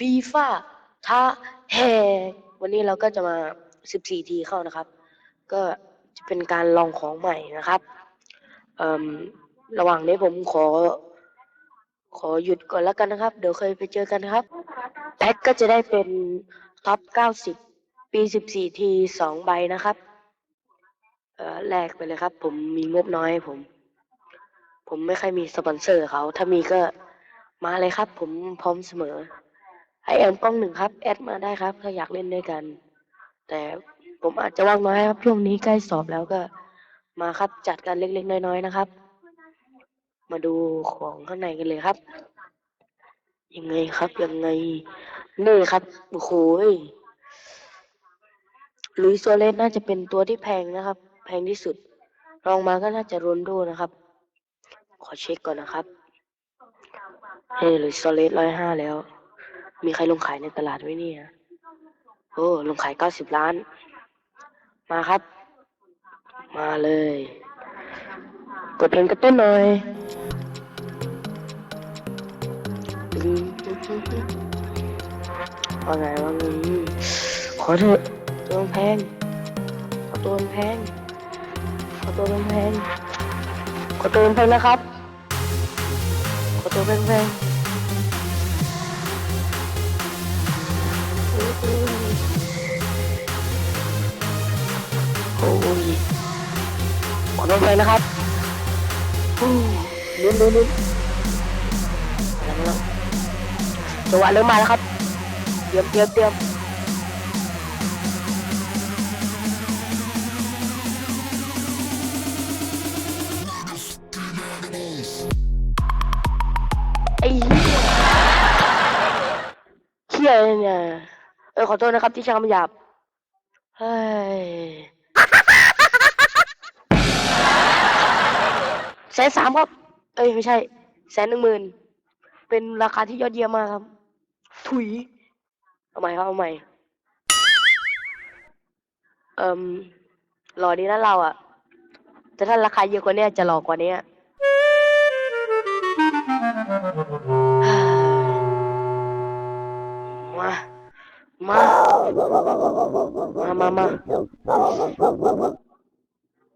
ฟีฟ่าท้าแหกวันนี้เราก็จะมา 14 ทีเข้านะครับ ก็จะเป็นการลองของใหม่นะครับระหว่างนี้ผมขอ ขอหยุดก่อนแล้วกันนะครับ เดี๋ยวเคยไปเจอกันครับ แพ็กก็จะได้เป็นท็อป 90 ปี 14 ที 2 ใบนะครับเออแลกไปเลยครับ ผมมีงบน้อยผม ผมไม่ค่อยมีสปอนเซอร์เขา ถ้ามีก็ มาเลยครับ ผมพร้อมเสมอให้แอมกล้องหนึ่งครับ แอดมาได้ครับ ถ้าอยากเล่นด้วยกัน แต่ผมอาจจะว่างน้อยครับช่วงนี้ใกล้สอบแล้วก็มาครับจัดกันเล็กๆน้อยๆนะครับ มาดูของข้างในกันเลยครับ ยังไงครับยังไงนี่ครับโอ้โหลุยโซเลสน่าจะเป็นตัวที่แพงนะครับ แพงที่สุดรองมาก็น่าจะโรนโดนะครับ ขอเช็คก่อนนะครับ เฮ้ยลุยโซเลสร้อยห้าแล้ว มีใครลงขายในตลาดไหมเนี่ย โอ้ ลงขายเก้าสิบล้าน มาครับ มาเลย กดเพลงกระตุ้นหน่อยว่าไงว่าไงขอเถอะตัวมันแพงขอตัวมันแพงขอตัวมันแพงขอตัวมันแพงนะครับ ประตัวแพงๆโอ้ยขอตัวแพงนะครับอู้ลุ้นลุ้นลุ้นมาแล้วจังหวะเริ่มมาแล้วครับ เตรียมเตรียมเตรียม เหี้ยเหี้ยเลยเนี่ยเออขอโทษนะครับที่ใช้คำหยาบเฮ้ยแสนสามครับ เอ้ยไม่ใช่แสนหนึ่งหมื่นเป็นราคาที่ยอดเยี่ยมมากครับ ถุย เอาใหม่ครับเอาใหม่ เอ่มหล่อดีนะเราอะ แต่ถ้าราคาเยอะกว่านี้จะหล่อกว่านี้ มามามา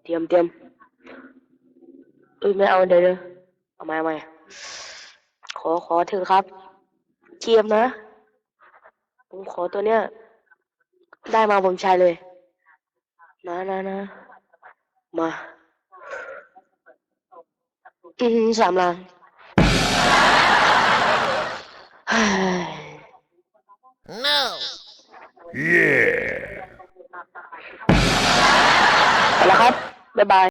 เตรียมเตรียมเอ้ยไม่เอาเดี๋ยวเอาใหม่เอาใหม่ขอขอเถอะครับเทียมนะ ผมขอตัวเนี้ย ได้มาผมใช้เลย นะนะนะมาอืมสามลังเฮ้ย No. Yeah. ไปแล้วครับ บ๊ายบาย